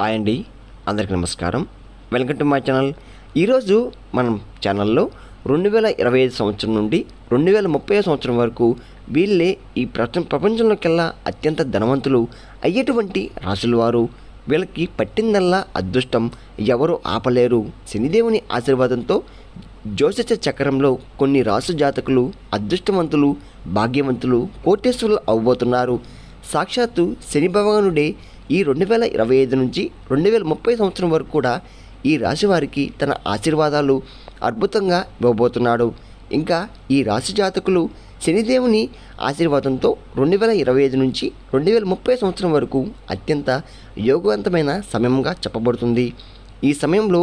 Hi అండి. అందరికీ నమస్కారం. Welcome to my channel. ఈరోజు మనం ఛానల్లో రెండు వేల ఇరవై ఐదు సంవత్సరం నుండి రెండు వేల ముప్పై సంవత్సరం వరకు వీళ్ళే ఈ ప్రపంచ ప్రపంచంలోకెల్లా అత్యంత ధనవంతులు అయ్యేటువంటి రాసుల వారు. వీళ్ళకి పట్టిందల్లా అదృష్టం ఎవరు ఆపలేరు. శనిదేవుని ఆశీర్వాదంతో జ్యోతిష చక్రంలో కొన్ని రాసు జాతకులు అదృష్టవంతులు భాగ్యవంతులు కోటేశ్వరులు అవ్వబోతున్నారు. సాక్షాత్తు శని భగవానుడే ఈ రెండు వేల ఇరవై ఐదు నుంచి రెండు వేల ముప్పై సంవత్సరం వరకు కూడా ఈ రాశి వారికి తన ఆశీర్వాదాలు అద్భుతంగా ఇవ్వబోతున్నాడు. ఇంకా ఈ రాశి జాతకులు శనిదేవుని ఆశీర్వాదంతో రెండు వేల ఇరవై ఐదు నుంచి రెండు వేల ముప్పై సంవత్సరం వరకు అత్యంత యోగవంతమైన సమయంగా చెప్పబడుతుంది. ఈ సమయంలో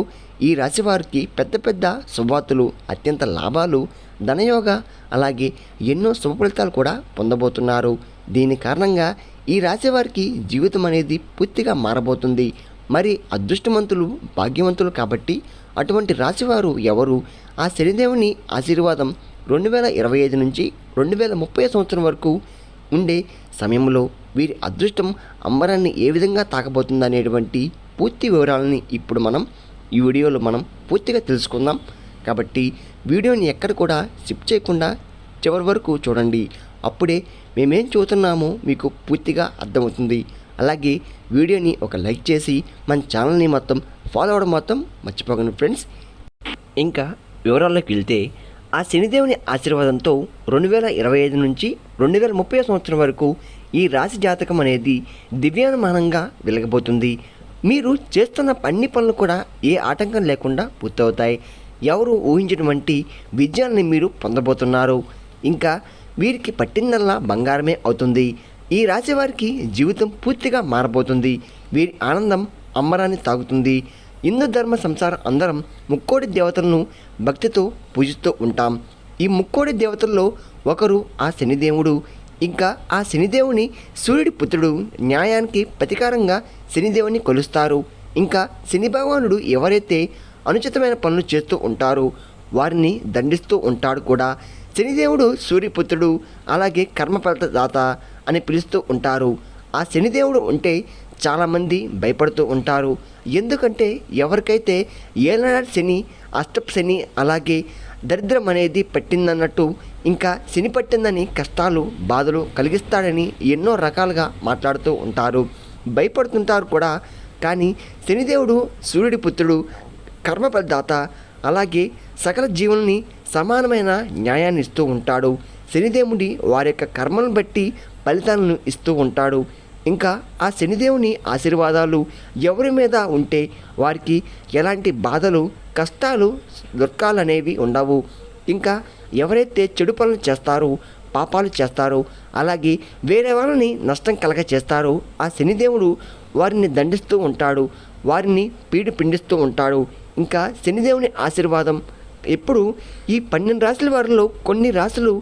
ఈ రాశి వారికి పెద్ద పెద్ద శుభవార్తలు అత్యంత లాభాలు ధనయోగ అలాగే ఎన్నో శుభ ఫలితాలు కూడా పొందబోతున్నారు. దీని కారణంగా ఈ రాశివారికి జీవితం అనేది పూర్తిగా మారబోతుంది. మరి అదృష్టవంతులు భాగ్యవంతులు కాబట్టి అటువంటి రాశివారు ఎవరు? ఆ శనిదేవుని ఆశీర్వాదం రెండు వేల ఇరవై ఐదు నుంచి రెండు వేల ముప్పై సంవత్సరం వరకు ఉండే సమయంలో వీరి అదృష్టం అంబరాన్ని ఏ విధంగా తాకబోతుందనేటువంటి పూర్తి వివరాలని ఇప్పుడు మనం ఈ వీడియోలో మనం పూర్తిగా తెలుసుకుందాం. కాబట్టి వీడియోని ఎక్కడ కూడా స్కిప్ చేయకుండా చివరి వరకు చూడండి. అప్పుడే మేమేం చూస్తున్నామో మీకు పూర్తిగా అర్థమవుతుంది. అలాగే వీడియోని ఒక లైక్ చేసి మన ఛానల్ని మొత్తం ఫాలో అవ్వడం మొత్తం మర్చిపోకండి ఫ్రెండ్స్. ఇంకా వివరాల్లోకి వెళ్తే ఆ శనిదేవుని ఆశీర్వాదంతో రెండు వేల ఇరవై ఐదు నుంచి రెండు వేల ముప్పై సంవత్సరం వరకు ఈ రాశి జాతకం అనేది దివ్యానుమానంగా వెలగబోతుంది. మీరు చేస్తున్న అన్ని పనులు కూడా ఏ ఆటంకం లేకుండా పూర్తవుతాయి. ఎవరు ఊహించినటువంటి విజయాన్ని మీరు పొందబోతున్నారు. ఇంకా వీరికి పట్టిందల్లా బంగారమే అవుతుంది. ఈ రాశి వారికి జీవితం పూర్తిగా మారబోతుంది. వీరి ఆనందం అమ్మరాన్ని తాగుతుంది హిందూ ధర్మ సంసారం అందరం ముక్కోడి దేవతలను భక్తితో పూజిస్తూ ఉంటాం. ఈ ముక్కోడి దేవతల్లో ఒకరు ఆ శనిదేవుడు ఇంకా ఆ శనిదేవుని సూర్యుడి పుత్రుడు న్యాయానికి ప్రతీకారంగా శనిదేవుని కొలుస్తారు. ఇంకా శని భగవానుడు ఎవరైతే అనుచితమైన పనులు చేస్తూ ఉంటారో వారిని దండిస్తూ ఉంటాడు కూడా. శనిదేవుడు సూర్యపుత్రుడు అలాగే కర్మఫలత దాత అని పిలుస్తూ ఉంటారు. ఆ శనిదేవుడు ఉంటే చాలామంది భయపడుతూ ఉంటారు. ఎందుకంటే ఎవరికైతే ఏలనాడు శని అష్టప్ శని అలాగే దరిద్రం అనేది పట్టిందన్నట్టు ఇంకా శని పట్టిందని కష్టాలు బాధలు కలిగిస్తాడని ఎన్నో రకాలుగా మాట్లాడుతూ ఉంటారు. భయపడుతుంటారు కూడా. కానీ శనిదేవుడు సూర్యుడి పుత్రుడు కర్మఫలదాత అలాగే సకల జీవుల్ని సమానమైన న్యాయాన్ని ఇస్తూ ఉంటాడు. శనిదేవుడి వారి యొక్క కర్మలను బట్టి ఫలితాలను ఇస్తూ ఉంటాడు. ఇంకా ఆ శనిదేవుని ఆశీర్వాదాలు ఎవరి మీద ఉంటే వారికి ఎలాంటి బాధలు కష్టాలు దుఃఖాలు అనేవి ఉండవు. ఇంకా ఎవరైతే చెడు పనులు చేస్తారో పాపాలు చేస్తారో అలాగే వేరే వాళ్ళని నష్టం కలగ చేస్తారో ఆ శనిదేవుడు వారిని దండిస్తూ ఉంటాడు. వారిని పీడి పిండిస్తూ ఉంటాడు. ఇంకా శనిదేవుని ఆశీర్వాదం ఇప్పుడు ఈ పన్నెండు రాశుల వారిలో కొన్ని రాశులు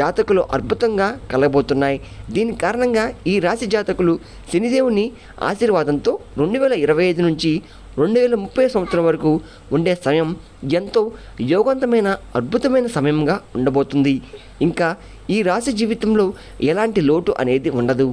జాతకులు అద్భుతంగా కలగబోతున్నాయి. దీని కారణంగా ఈ రాశి జాతకులు శనిదేవుని ఆశీర్వాదంతో రెండు వేల ఇరవై ఐదు నుంచి రెండు వేల ముప్పై సంవత్సరం వరకు ఉండే సమయం ఎంతో యోగవంతమైన అద్భుతమైన సమయంగా ఉండబోతుంది. ఇంకా ఈ రాశి జీవితంలో ఎలాంటి లోటు అనేది ఉండదు.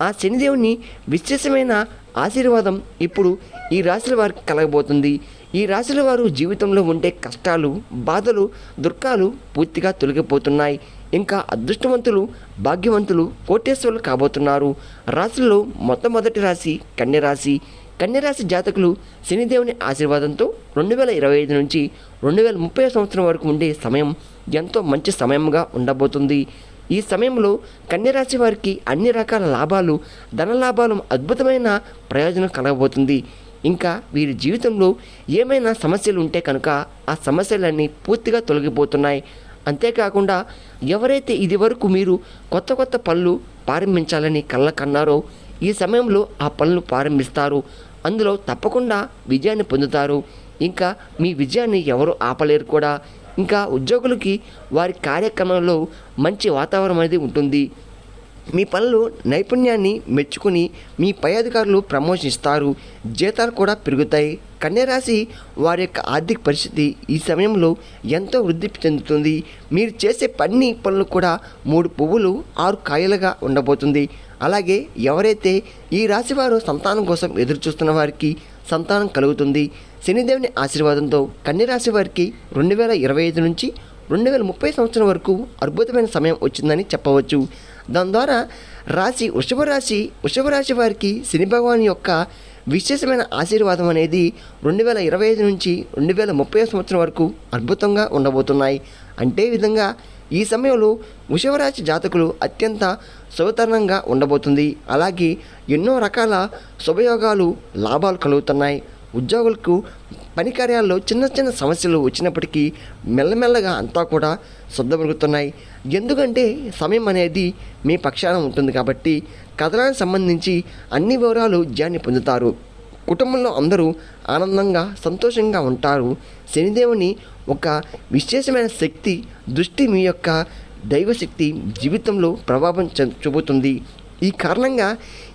ఆ శనిదేవుని విశేషమైన ఆశీర్వాదం ఇప్పుడు ఈ రాశుల వారికి కలగబోతుంది. ఈ రాశుల వారు జీవితంలో ఉండే కష్టాలు బాధలు దుఃఖాలు పూర్తిగా తొలగిపోతున్నాయి. ఇంకా అదృష్టవంతులు భాగ్యవంతులు కోటేశ్వరులు కాబోతున్నారు. రాశుల్లో మొట్టమొదటి రాశి కన్యరాశి కన్యరాశి జాతకులు శనిదేవుని ఆశీర్వాదంతో రెండు వేల ఇరవై ఐదు నుంచి రెండు వేల ముప్పై సంవత్సరం వరకు ఉండే సమయం ఎంతో మంచి సమయంగా ఉండబోతుంది. ఈ సమయంలో కన్యరాశి వారికి అన్ని రకాల లాభాలు ధన లాభాలు అద్భుతమైన ప్రయోజనం కలగబోతుంది. ఇంకా వీరి జీవితంలో ఏమైనా సమస్యలు ఉంటే కనుక ఆ సమస్యలన్నీ పూర్తిగా తొలగిపోతున్నాయి. అంతేకాకుండా ఎవరైతే ఇది వరకు మీరు కొత్త కొత్త పనులు ప్రారంభించాలని కళ్ళ కన్నారో ఈ సమయంలో ఆ పనులు ప్రారంభిస్తారు. అందులో తప్పకుండా విజయాన్ని పొందుతారు. ఇంకా మీ విజయాన్ని ఎవరు ఆపలేరు కూడా. ఇంకా ఉద్యోగులకి వారి కార్యక్రమంలో మంచి వాతావరణం అనేది ఉంటుంది. మీ పనులు నైపుణ్యాన్ని మెచ్చుకుని మీ పై అధికారులు ప్రమోషన్ ఇస్తారు. జీతాలు కూడా పెరుగుతాయి. కన్యరాశి వారి యొక్క ఆర్థిక పరిస్థితి ఈ సమయంలో ఎంతో వృద్ధి చెందుతుంది. మీరు చేసే పన్ని పనులు కూడా మూడు పువ్వులు ఆరు కాయలుగా ఉండబోతుంది. అలాగే ఎవరైతే ఈ రాశి వారు సంతానం కోసం ఎదురు చూస్తున్న వారికి సంతానం కలుగుతుంది. శనిదేవుని ఆశీర్వాదంతో కన్యరాశి వారికి రెండు వేల ఇరవై ఐదు నుంచి రెండు వేల ముప్పై సంవత్సరం వరకు అద్భుతమైన సమయం వచ్చిందని చెప్పవచ్చు. దాని ద్వారా రాశి వృషభ రాశి వృషభ రాశి వారికి శని భగవాన్ యొక్క విశేషమైన ఆశీర్వాదం అనేది రెండు వేల ఇరవై ఐదు నుంచి రెండు వేల ముప్పై సంవత్సరం వరకు అద్భుతంగా ఉండబోతున్నాయి. అంటే విధంగా ఈ సమయంలో వృషభరాశి జాతకులు అత్యంత శుభతరణంగా ఉండబోతుంది. అలాగే ఎన్నో రకాల శుభయోగాలు లాభాలు కలుగుతున్నాయి. ఉద్యోగులకు పని కార్యాల్లో చిన్న చిన్న సమస్యలు వచ్చినప్పటికీ మెల్లమెల్లగా అంతా కూడా శుద్ధపరుగుతున్నాయి ఎందుకంటే సమయం అనేది మీ పక్షాన ఉంటుంది కాబట్టి కథనానికి సంబంధించి అన్ని వివరాలు జ్ఞాన్ని పొందుతారు. కుటుంబంలో అందరూ ఆనందంగా సంతోషంగా ఉంటారు. శనిదేవుని ఒక విశేషమైన శక్తి దృష్టి మీ యొక్క దైవశక్తి జీవితంలో ప్రభావం చూపుతుంది. ఈ కారణంగా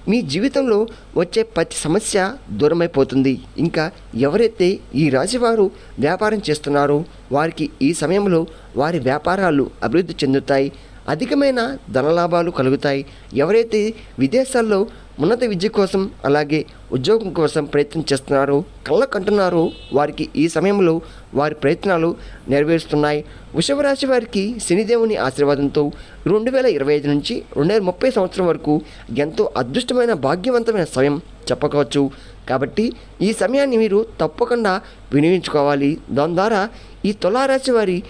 మీ జీవితంలో వచ్చే ప్రతి సమస్య దూరమైపోతుంది. ఇంకా ఎవరైతే ఈ రాశివారు వ్యాపారం చేస్తున్నారో వారికి ఈ సమయంలో వారి వ్యాపారాలు అభివృద్ధి చెందుతాయి. అధికమైన ధనలాభాలు కలుగుతాయి. ఎవరైతే విదేశాల్లో ఉన్నత విద్య కోసం అలాగే ఉద్యోగం కోసం ప్రయత్నం చేస్తున్నారు కళ్ళ కంటున్నారు. వారికి ఈ సమయంలో వారి ప్రయత్నాలు నెరవేరుస్తున్నాయి. వృషభ రాశి వారికి శనిదేవుని ఆశీర్వాదంతో రెండు వేల ఇరవై ఐదు నుంచి రెండు వేల ముప్పై సంవత్సరం వరకు ఎంతో అదృష్టమైన భాగ్యవంతమైన సమయం చెప్పవచ్చు. కాబట్టి ఈ సమయాన్ని మీరు తప్పకుండా వినియోగించుకోవాలి. దాని ద్వారా ఈ తులారాశి వారి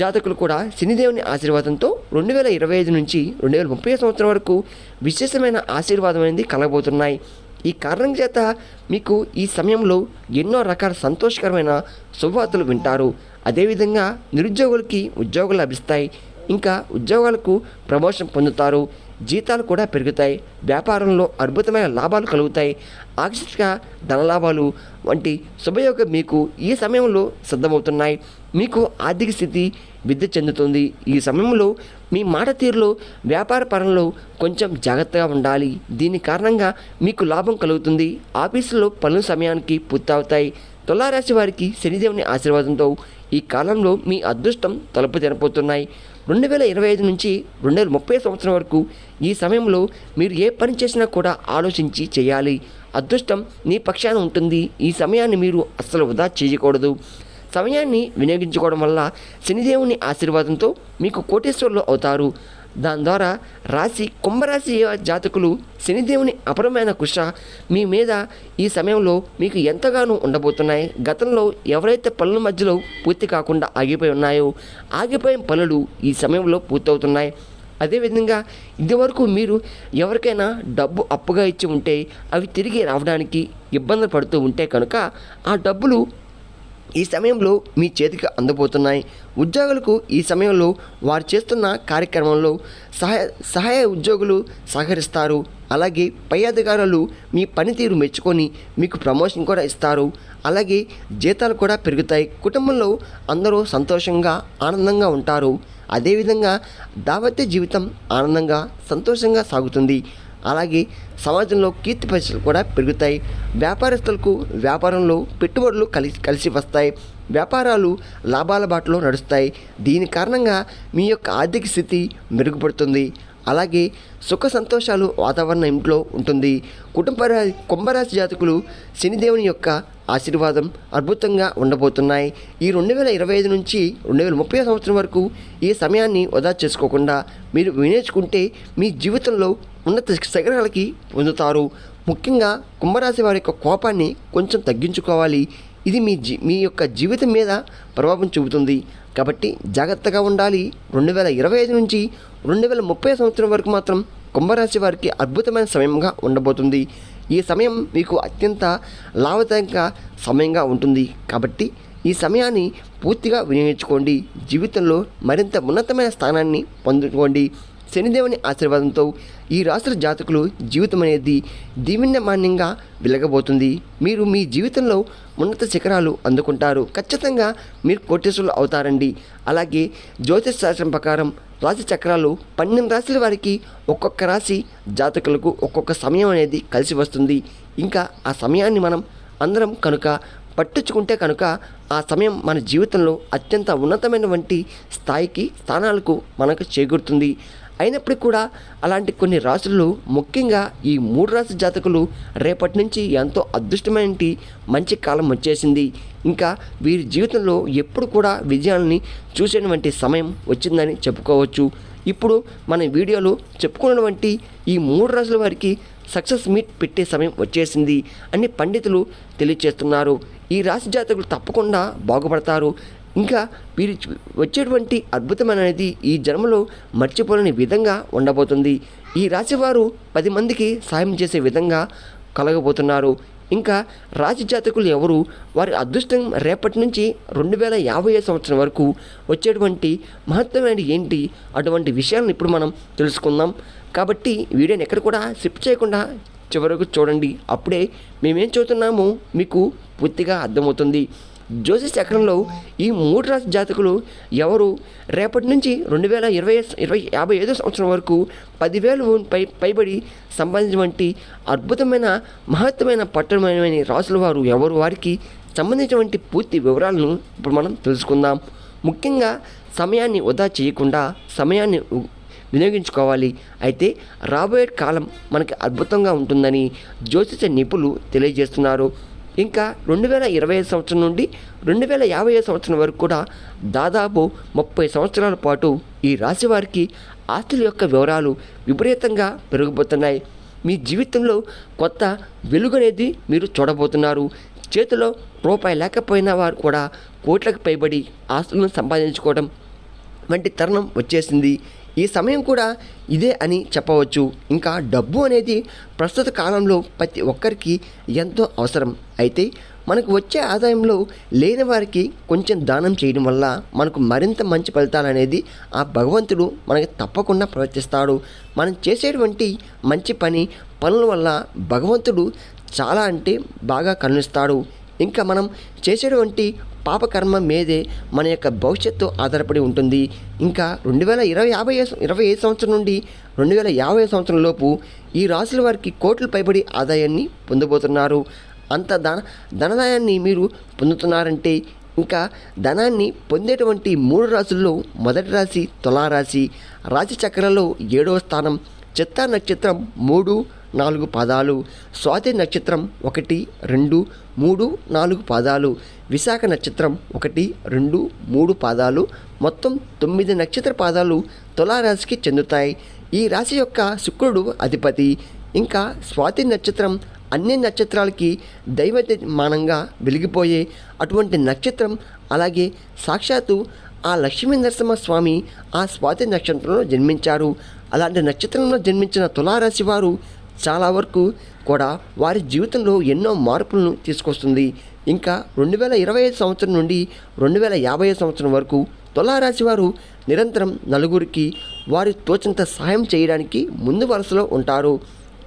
జాతకులు కూడా శనిదేవుని ఆశీర్వాదంతో రెండు వేల ఇరవై ఐదు నుంచి రెండు వేల ముప్పై సంవత్సరం వరకు విశేషమైన ఆశీర్వాదం అనేది కలగబోతున్నాయి. ఈ కారణం చేత మీకు ఈ సమయంలో ఎన్నో రకాల సంతోషకరమైన శుభవార్తలు వింటారు. అదేవిధంగా నిరుద్యోగులకి ఉద్యోగాలు లభిస్తాయి. ఇంకా ఉద్యోగాలకు ప్రమోషన్ పొందుతారు. జీతాలు కూడా పెరుగుతాయి వ్యాపారంలో అద్భుతమైన లాభాలు కలుగుతాయి. ఆకస్మిక ధనలాభాలు వంటి శుభయోగం మీకు ఈ సమయంలో సిద్ధమవుతున్నాయి. మీకు ఆర్థిక స్థితి విద్య చెందుతుంది. ఈ సమయంలో మీ మాట తీరులో వ్యాపార పరంలో కొంచెం జాగ్రత్తగా ఉండాలి. దీని కారణంగా మీకు లాభం కలుగుతుంది. ఆఫీసులో పనుల సమయానికి పూర్తవుతాయి. తులారాశి వారికి శనిదేవుని ఆశీర్వాదంతో ఈ కాలంలో మీ అదృష్టం తలుపు తెరపోతున్నాయి రెండు వేల ఇరవై ఐదు నుంచి రెండు వేల ముప్పై సంవత్సరం వరకు ఈ సమయంలో మీరు ఏ పని చేసినా కూడా ఆలోచించి చేయాలి. అదృష్టం నీ పక్షాన ఉంటుంది. ఈ సమయాన్ని మీరు అస్సలు వృధా చేయకూడదు. సమయాన్ని వినియోగించుకోవడం వల్ల శనిదేవుని ఆశీర్వాదంతో మీకు కోటేశ్వరులు అవుతారు. దాని ద్వారా రాశి కుంభరాశి జాతకులు శనిదేవుని అపరమైన కృష మీ మీద ఈ సమయంలో మీకు ఎంతగానో ఉండబోతున్నాయి. గతంలో ఎవరైతే పనుల మధ్యలో పూర్తి కాకుండా ఆగిపోయి ఉన్నాయో ఆగిపోయిన పనులు ఈ సమయంలో పూర్తవుతున్నాయి. అదేవిధంగా ఇదివరకు మీరు ఎవరికైనా డబ్బు అప్పుగా ఇచ్చి ఉంటే అవి తిరిగి రావడానికి ఇబ్బందులు పడుతూ ఉంటే కనుక ఆ డబ్బులు ఈ సమయంలో మీ చేతికి అందబోతున్నాయి. ఉద్యోగులకు ఈ సమయంలో వారు చేస్తున్న కార్యక్రమంలో సహాయ సహాయ ఉద్యోగులు సహకరిస్తారు. అలాగే పై అధికారులు మీ పనితీరు మెచ్చుకొని మీకు ప్రమోషన్ కూడా ఇస్తారు. అలాగే జీతాలు కూడా పెరుగుతాయి. కుటుంబంలో అందరూ సంతోషంగా ఆనందంగా ఉంటారు. అదేవిధంగా దావత్య జీవితం ఆనందంగా సంతోషంగా సాగుతుంది. అలాగే సమాజంలో కీర్తి ప్రతిష్టలు కూడా పెరుగుతాయి. వ్యాపారస్తులకు వ్యాపారంలో పెట్టుబడులు కలిసి కలిసి వస్తాయి. వ్యాపారాలు లాభాల బాటలో నడుస్తాయి. దీని కారణంగా మీ యొక్క ఆర్థిక స్థితి మెరుగుపడుతుంది. అలాగే సుఖ సంతోషాలు వాతావరణం ఇంట్లో ఉంటుంది. కుటుంబ కుంభరాశి జాతకులు శనిదేవుని యొక్క ఆశీర్వాదం అద్భుతంగా ఉండబోతున్నాయి. ఈ రెండు వేల ఇరవై ఐదు నుంచి రెండు వేల ముప్పై సంవత్సరం వరకు ఈ సమయాన్ని వృధా చేసుకోకుండా మీరు వినియోగించుకుంటే మీ జీవితంలో ఉన్నత శిఖరాలకి పొందుతారు. ముఖ్యంగా కుంభరాశి వారి యొక్క కోపాన్ని కొంచెం తగ్గించుకోవాలి. ఇది మీ జీ మీ యొక్క జీవితం మీద ప్రభావం చూపుతుంది. కాబట్టి జాగ్రత్తగా ఉండాలి. రెండు వేల ఇరవై ఐదు నుంచి రెండు వేల ముప్పై సంవత్సరం వరకు మాత్రం కుంభరాశి వారికి అద్భుతమైన సమయంగా ఉండబోతుంది. ఈ సమయం మీకు అత్యంత లాభదాయక సమయంగా ఉంటుంది. కాబట్టి ఈ సమయాన్ని పూర్తిగా వినియోగించుకోండి. జీవితంలో మరింత ఉన్నతమైన స్థానాన్ని పొందుకోండి. శనిదేవుని ఆశీర్వాదంతో ఈ రాశుల జాతకులు జీవితం అనేది దీవెన్యమాన్యంగా వెలగబోతుంది. మీరు మీ జీవితంలో ఉన్నత శిఖరాలు అందుకుంటారు. ఖచ్చితంగా మీరు కోటేశ్వరులు అవుతారండి. అలాగే జ్యోతిష్ శాస్త్రం ప్రకారం రాశి చక్రాలు పన్నెండు రాశుల వారికి ఒక్కొక్క రాశి జాతకులకు ఒక్కొక్క సమయం అనేది కలిసి వస్తుంది. ఇంకా ఆ సమయాన్ని మనం అందరం కనుక పట్టించుకుంటే కనుక ఆ సమయం మన జీవితంలో అత్యంత ఉన్నతమైనటువంటి స్థాయికి స్థానాలకు మనకు చేకూరుతుంది. అయినప్పటికీ కూడా అలాంటి కొన్ని రాశులు ముఖ్యంగా ఈ మూడు రాశి జాతకులు రేపటి నుంచి ఎంతో అదృష్టమైన మంచి కాలం వచ్చేసింది. ఇంకా వీరి జీవితంలో ఎప్పుడు కూడా విజయాల్ని చూసేటువంటి సమయం వచ్చిందని చెప్పుకోవచ్చు. ఇప్పుడు మన వీడియోలో చెప్పుకున్నటువంటి ఈ మూడు రాశుల వారికి సక్సెస్ మీట్ పెట్టే సమయం వచ్చేసింది అని పండితులు తెలియచేస్తున్నారు ఈ రాశి జాతకులు తప్పకుండా బాగుపడతారు. ఇంకా వీరి వచ్చేటువంటి అద్భుతం అనేది ఈ జన్మలో మర్చిపోలేని విధంగా ఉండబోతుంది. ఈ రాశి వారు పది మందికి సాయం చేసే విధంగా కలగబోతున్నారు. ఇంకా రాశి జాతకులు ఎవరు? వారి అదృష్టం రేపటి నుంచి రెండు వేల యాభై సంవత్సరం వరకు వచ్చేటువంటి మహత్తమైన ఏంటి? అటువంటి విషయాలను ఇప్పుడు మనం తెలుసుకుందాం. కాబట్టి వీడియోని ఎక్కడ కూడా స్కిప్ చేయకుండా చివరకు చూడండి. అప్పుడే మేమేం చదువుతున్నామో మీకు పూర్తిగా అర్థమవుతుంది. జ్యోతిష్ చక్రంలో ఈ మూడు రాశి జాతకులు ఎవరు? రేపటి నుంచి రెండు వేల ఇరవై ఇరవై యాభై ఐదో సంవత్సరం వరకు పదివేలు పై పైబడి సంబంధించినటువంటి అద్భుతమైన మహత్తమైన పట్టణమైన రాసుల వారు ఎవరు? వారికి సంబంధించినటువంటి పూర్తి వివరాలను ఇప్పుడు మనం తెలుసుకుందాం. ముఖ్యంగా సమయాన్ని వృధా చేయకుండా సమయాన్ని వినియోగించుకోవాలి. అయితే రాబోయే కాలం మనకి అద్భుతంగా ఉంటుందని జ్యోతిష నిపుణులు తెలియజేస్తున్నారు. ఇంకా రెండు వేల ఇరవై ఐదు సంవత్సరం నుండి రెండు వేల యాభై ఐదు సంవత్సరం వరకు కూడా దాదాపు ముప్పై సంవత్సరాల పాటు ఈ రాశి వారికి ఆస్తుల యొక్క వివరాలు విపరీతంగా పెరిగిపోతున్నాయి. మీ జీవితంలో కొత్త వెలుగు అనేది మీరు చూడబోతున్నారు. చేతిలో రూపాయి లేకపోయినా వారు కూడా కోట్లకు పైబడి ఆస్తులను సంపాదించుకోవడం వంటి తరుణం వచ్చేసింది. ఈ సమయం కూడా ఇదే అని చెప్పవచ్చు. ఇంకా డబ్బు అనేది ప్రస్తుత కాలంలో ప్రతి ఒక్కరికి ఎంతో అవసరం. అయితే మనకు వచ్చే ఆదాయంలో లేని వారికి కొంచెం దానం చేయడం వల్ల మనకు మరింత మంచి ఫలితాలు అనేది ఆ భగవంతుడు మనకి తప్పకుండా ప్రవర్తిస్తాడు. మనం చేసేటువంటి మంచి పని పనుల వల్ల భగవంతుడు చాలా అంటే బాగా కరుణిస్తాడు. ఇంకా మనం చేసేటువంటి పాపకర్మ మీదే మన యొక్క భవిష్యత్తు ఆధారపడి ఉంటుంది. ఇంకా రెండు వేల ఇరవై యాభై ఇరవై ఐదు సంవత్సరం నుండి రెండు వేల యాభై సంవత్సరం లోపు ఈ రాశుల వారికి కోట్లు పైబడి ఆదాయాన్ని పొందబోతున్నారు. అంత ధన ధనదాయాన్ని మీరు పొందుతున్నారంటే ఇంకా ధనాన్ని పొందేటువంటి మూడు రాశుల్లో మొదటి రాశి తులారాశి రాశి చక్రంలో ఏడవ స్థానం చిత్తా నక్షత్రం మూడు నాలుగు పాదాలు స్వాతి నక్షత్రం ఒకటి రెండు మూడు నాలుగు పాదాలు విశాఖ నక్షత్రం ఒకటి రెండు మూడు పాదాలు మొత్తం తొమ్మిది నక్షత్ర పాదాలు తులారాశికి చెందుతాయి. ఈ రాశి యొక్క శుక్రుడు అధిపతి. ఇంకా స్వాతి నక్షత్రం అన్ని నక్షత్రాలకి దైవమానంగా వెలిగిపోయే అటువంటి నక్షత్రం అలాగే సాక్షాత్తు ఆ లక్ష్మీ నరసింహస్వామి ఆ స్వాతి నక్షత్రంలో జన్మించారు. అలాంటి నక్షత్రంలో జన్మించిన తులారాశి వారు చాలా వరకు కూడా వారి జీవితంలో ఎన్నో మార్పులను తీసుకొస్తుంది. ఇంకా రెండు వేల ఇరవై ఐదు సంవత్సరం నుండి రెండు వేల యాభై ఐదు సంవత్సరం వరకు తులారాశి వారు నిరంతరం నలుగురికి వారి తోచినంత సహాయం చేయడానికి ముందు వరుసలో ఉంటారు.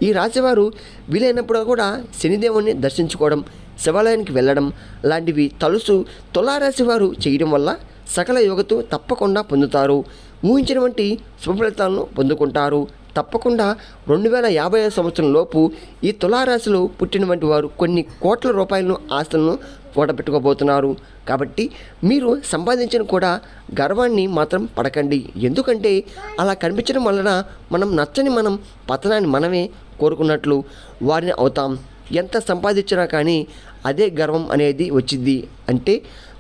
ఈ రాశివారు వీలైనప్పుడు కూడా శనిదేవుని దర్శించుకోవడం శివాలయానికి వెళ్ళడం లాంటివి తలుసు తులారాశి వారు చేయడం వల్ల సకల యోగతో తప్పకుండా పొందుతారు. ఊహించినటువంటి శుభ ఫలితాలను పొందుకుంటారు. తప్పకుండా రెండు వేల యాభై ఐదు సంవత్సరం లోపు ఈ తులారాశిలో పుట్టినటువంటి వారు కొన్ని కోట్ల రూపాయలను ఆస్తులను కూడబెట్టుకోబోతున్నారు కాబట్టి మీరు సంపాదించిన కూడా గర్వాన్ని మాత్రం పడకండి. ఎందుకంటే అలా కనిపించడం వలన మనం నచ్చని మనం పతనాన్ని మనమే కోరుకున్నట్లు వారిని అవుతాం. ఎంత సంపాదించినా కానీ అదే గర్వం అనేది వచ్చింది అంటే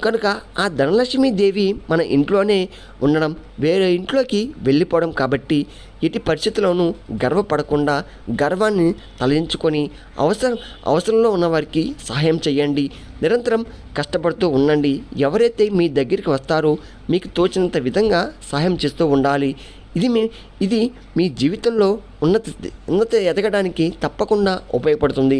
కనుక ఆ ధనలక్ష్మీ దేవి మన ఇంట్లోనే ఉండడం వేరే ఇంట్లోకి వెళ్ళిపోవడం కాబట్టి ఎట్టి పరిస్థితుల్లోనూ గర్వపడకుండా గర్వాన్ని తలదించుకొని అవసరం అవసరంలో ఉన్నవారికి సహాయం చేయండి. నిరంతరం కష్టపడుతూ ఉండండి. ఎవరైతే మీ దగ్గరికి వస్తారో మీకు తోచినంత విధంగా సహాయం చేస్తూ ఉండాలి. ఇది మీ ఇది మీ జీవితంలో ఉన్నత ఉన్నత ఎదగడానికి తప్పకుండా ఉపయోగపడుతుంది.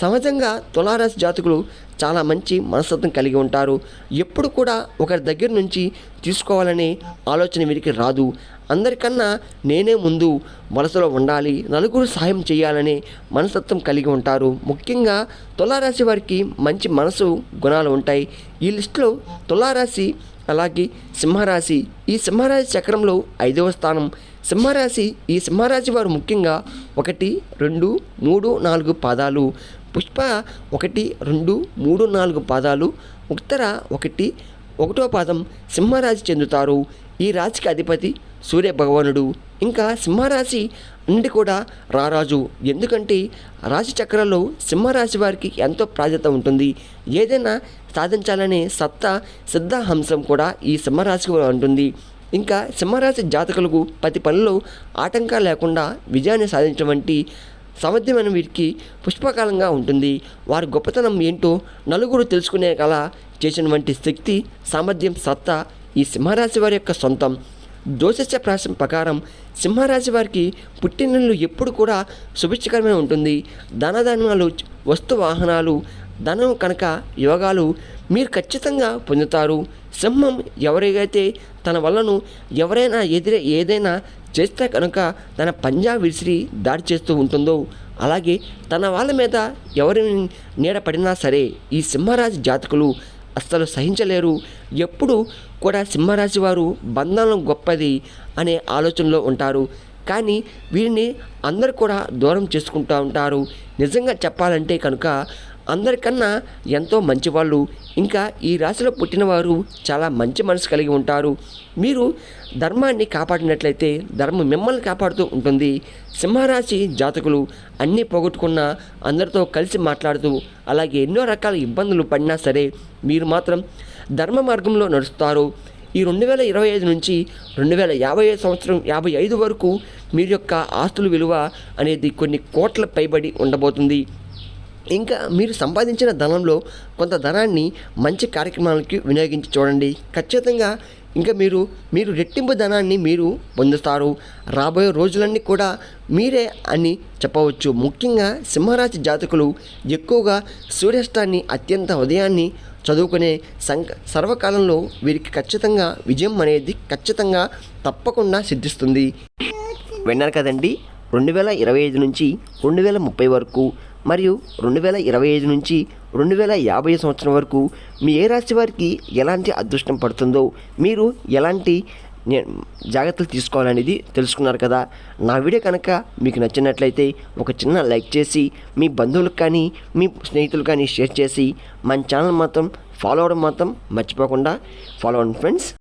సహజంగా తులారాశి జాతకులు చాలా మంచి మనస్తత్వం కలిగి ఉంటారు. ఎప్పుడు కూడా ఒకరి దగ్గర నుంచి తీసుకోవాలనే ఆలోచన వీరికి రాదు. అందరికన్నా నేనే ముందు వలసలో ఉండాలి నలుగురు సహాయం చేయాలనే మనస్తత్వం కలిగి ఉంటారు. ముఖ్యంగా తులారాశి వారికి మంచి మనసు గుణాలు ఉంటాయి. ఈ లిస్టులో తులారాశి అలాగే సింహరాశి ఈ సింహరాశి చక్రంలో ఐదవ స్థానం. సింహరాశి ఈ సింహరాశి వారు ముఖ్యంగా ఒకటి రెండు మూడు నాలుగు పాదాలు. పుష్ప ఒకటి రెండు మూడు నాలుగు పాదాలు ఉత్తర ఒకటి ఒకటో పాదం సింహరాశి చెందుతారు. ఈ రాశికి అధిపతి సూర్య భగవానుడు. ఇంకా సింహరాశి అన్నిటి కూడా రారాజు. ఎందుకంటే రాశి చక్రంలో సింహరాశి వారికి ఎంతో ప్రాధాన్యత ఉంటుంది. ఏదైనా సాధించాలనే సత్తా సిద్ధహంసం కూడా ఈ సింహరాశికి ఉంటుంది. ఇంకా సింహరాశి జాతకులకు ప్రతి పనిలో ఆటంకాలు లేకుండా విజయాన్ని సాధించడం వంటి సామర్థ్యమైన వీరికి పుష్పకాలంగా ఉంటుంది. వారి గొప్పతనం ఏంటో నలుగురు తెలుసుకునే కల చేసిన వంటి శక్తి సామర్థ్యం సత్తా ఈ సింహరాశి వారి యొక్క సొంతం. దోషస్య ప్రాసం ప్రకారం సింహరాశి వారికి పుట్టినళ్ళు ఎప్పుడు కూడా శుభిష్టకరమే ఉంటుంది. ధనధాన్యాలు వస్తు వాహనాలు ధనం కనుక యోగాలు మీరు ఖచ్చితంగా పొందుతారు. సింహం ఎవరికైతే తన వల్లను ఎవరైనా ఎదిరే ఏదైనా చేస్తే కనుక తన పంజా విసిరి దాడి చేస్తూ ఉంటుందో అలాగే తన వాళ్ళ మీద ఎవరి నీడ పడినా సరే ఈ సింహరాశి జాతకులు అస్సలు సహించలేరు. ఎప్పుడు కూడా సింహరాశి వారు బంధనం గొప్పది అనే ఆలోచనలో ఉంటారు. కానీ వీరిని అందరు కూడా దూరం చేసుకుంటూ ఉంటారు. నిజంగా చెప్పాలంటే కనుక అందరికన్నా ఎంతో మంచివాళ్ళు. ఇంకా ఈ రాశిలో పుట్టినవారు చాలా మంచి మనసు కలిగి ఉంటారు. మీరు ధర్మాన్ని కాపాడినట్లయితే ధర్మం మిమ్మల్ని కాపాడుతూ ఉంటుంది. సింహరాశి జాతకులు అన్నీ పోగొట్టుకున్న అందరితో కలిసి మాట్లాడుతూ అలాగే ఎన్నో రకాల ఇబ్బందులు పడినా సరే మీరు మాత్రం ధర్మ మార్గంలో నడుస్తారు. ఈ రెండు వేల ఇరవై ఐదు నుంచి రెండు వేల యాభై ఐదు సంవత్సరం యాభై ఐదు వరకు మీ యొక్క ఆస్తుల విలువ అనేది కొన్ని కోట్ల పైబడి ఉండబోతుంది. ఇంకా మీరు సంపాదించిన ధనంలో కొంత ధనాన్ని మంచి కార్యక్రమాలకి వినియోగించి చూడండి. ఖచ్చితంగా ఇంకా మీరు మీరు రెట్టింపు ధనాన్ని మీరు పొందుతారు. రాబోయే రోజులన్నీ కూడా మీరే అని చెప్పవచ్చు. ముఖ్యంగా సింహరాశి జాతకులు ఎక్కువగా సూర్యాష్టాన్ని అత్యంత ఉదయాన్ని చదువుకునే సంక సర్వకాలంలో వీరికి ఖచ్చితంగా విజయం అనేది ఖచ్చితంగా తప్పకుండా సిద్ధిస్తుంది. విన్నారు కదండి? రెండు వేల ఇరవై ఐదు నుంచి రెండు వేల ముప్పై వరకు మరియు రెండు వేల ఇరవై ఐదు నుంచి రెండు వేల యాభై సంవత్సరం వరకు మీ ఏ రాశి వారికి ఎలాంటి అదృష్టం పడుతుందో మీరు ఎలాంటి నే- జాగ్రత్తలు తీసుకోవాలనేది తెలుసుకున్నారు కదా. నా వీడియో కనుక మీకు నచ్చినట్లయితే ఒక చిన్న లైక్ చేసి మీ బంధువులకు కానీ మీ స్నేహితులు కానీ షేర్ చేసి మన ఛానల్ మాత్రం ఫాలో అవ్వడం మాత్రం మర్చిపోకుండా ఫాలో అవ్వండి ఫ్రెండ్స్.